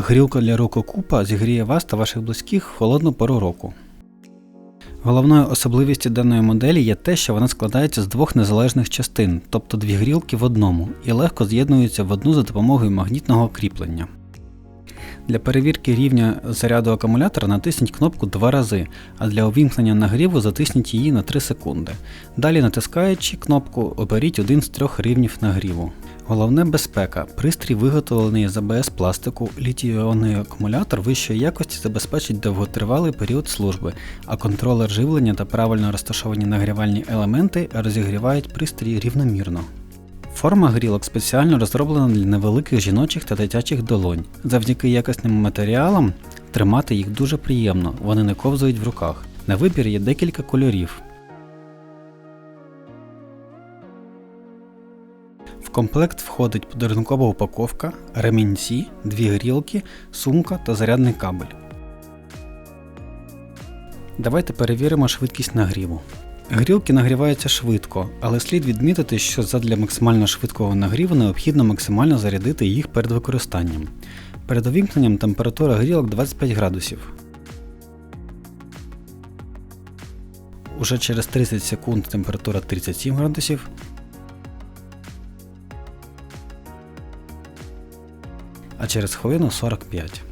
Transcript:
Грілка для рококупа зігріє вас та ваших близьких в холодну пору року. Головною особливістю даної моделі є те, що вона складається з двох незалежних частин, тобто дві грілки в одному, і легко з'єднуються в одну за допомогою магнітного кріплення. Для перевірки рівня заряду акумулятора натисніть кнопку два рази, а для увімкнення нагріву затисніть її на 3 секунди. Далі натискаючи кнопку оберіть один з трьох рівнів нагріву. Головне безпека. Пристрій виготовлений з АБС пластику, літій-іонний акумулятор вищої якості забезпечить довготривалий період служби, а контролер живлення та правильно розташовані нагрівальні елементи розігрівають пристрій рівномірно. Форма грілок спеціально розроблена для невеликих жіночих та дитячих долонь. Завдяки якісним матеріалам тримати їх дуже приємно, вони не ковзають в руках. На вибір є декілька кольорів. В комплект входить подарункова упаковка, ремінці, дві грілки, сумка та зарядний кабель. Давайте перевіримо швидкість нагріву. Грілки нагріваються швидко, але слід відмітити, що задля максимально швидкого нагріву необхідно максимально зарядити їх перед використанням. Перед увімкненням температура грілок 25 градусів. Уже через 30 секунд температура 37 градусів. А через хвилину 45.